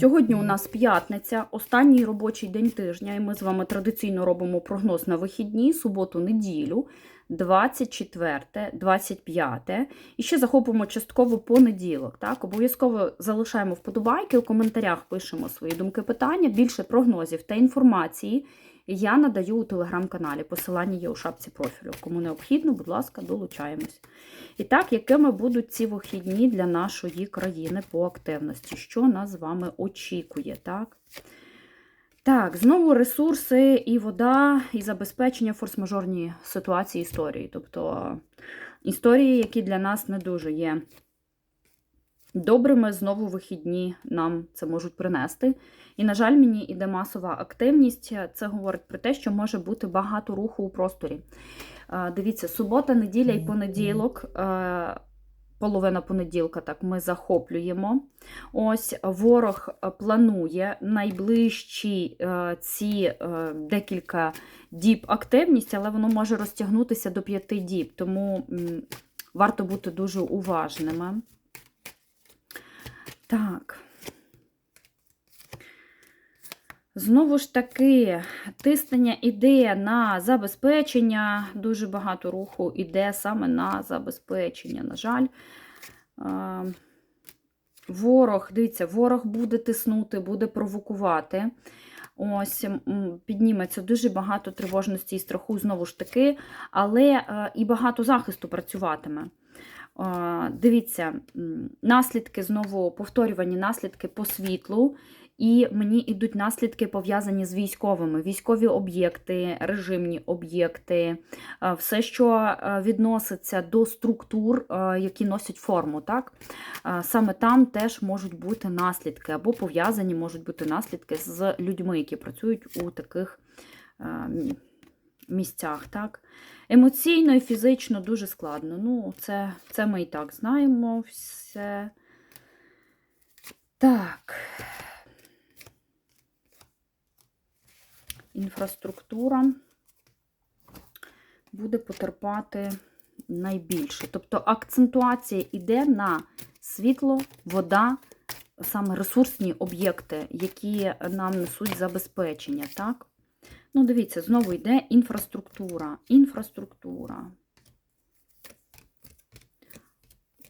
Сьогодні у нас п'ятниця, останній робочий день тижня, і ми з вами традиційно робимо прогноз на вихідні, суботу, неділю, 24, 25. І ще захопимо частково понеділок. Так? Обов'язково залишаємо вподобайки, у коментарях пишемо свої думки, питання. Більше прогнозів та інформації я надаю у телеграм-каналі. Посилання є у шапці профілю. Кому необхідно, будь ласка, долучаємось. І так, якими будуть ці вихідні для нашої країни по активності? Що нас з вами очікує? Так, так знову ресурси і вода, і забезпечення форс-мажорні ситуації історії. Тобто історії, які для нас не дуже є добрими, знову вихідні нам це можуть принести. І, на жаль, мені іде масова активність. Це говорить про те, що може бути багато руху у просторі. Дивіться, субота, неділя і понеділок. Половина понеділка, так, ми захоплюємо. Ось ворог планує найближчі е, ці е, декілька діб активність, але воно може розтягнутися до п'яти діб, тому м, варто бути дуже уважними. Так. Знову ж таки, тиснення іде на забезпечення, дуже багато руху іде саме на забезпечення. На жаль, Е, ворог, дивіться, ворог буде тиснути, буде провокувати. Ось підніметься дуже багато тривожності і страху, знову ж таки, але е, і багато захисту працюватиме. Дивіться, наслідки знову повторювані наслідки по світлу, і мені йдуть наслідки пов'язані з військовими, військові об'єкти, режимні об'єкти, е, все, що е, відноситься до структур, е, які носять форму. Так? Саме там теж можуть бути наслідки, або пов'язані можуть бути наслідки з людьми, які працюють у таких місцях. Так? Емоційно і фізично дуже складно. Ну, це, це ми і так знаємо все. Так. Інфраструктура буде потерпати найбільше. Тобто акцентуація йде на світло, вода, саме ресурсні об'єкти, які нам несуть забезпечення. Так? Ну, дивіться, знову йде інфраструктура. Інфраструктура.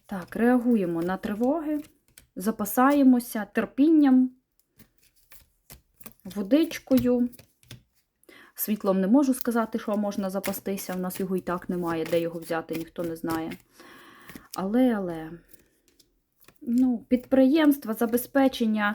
Так, реагуємо на тривоги, запасаємося терпінням, водичкою. Світлом не можу сказати, що можна запастися. У нас його і так немає, де його взяти, ніхто не знає. Але, але, ну, підприємства, забезпечення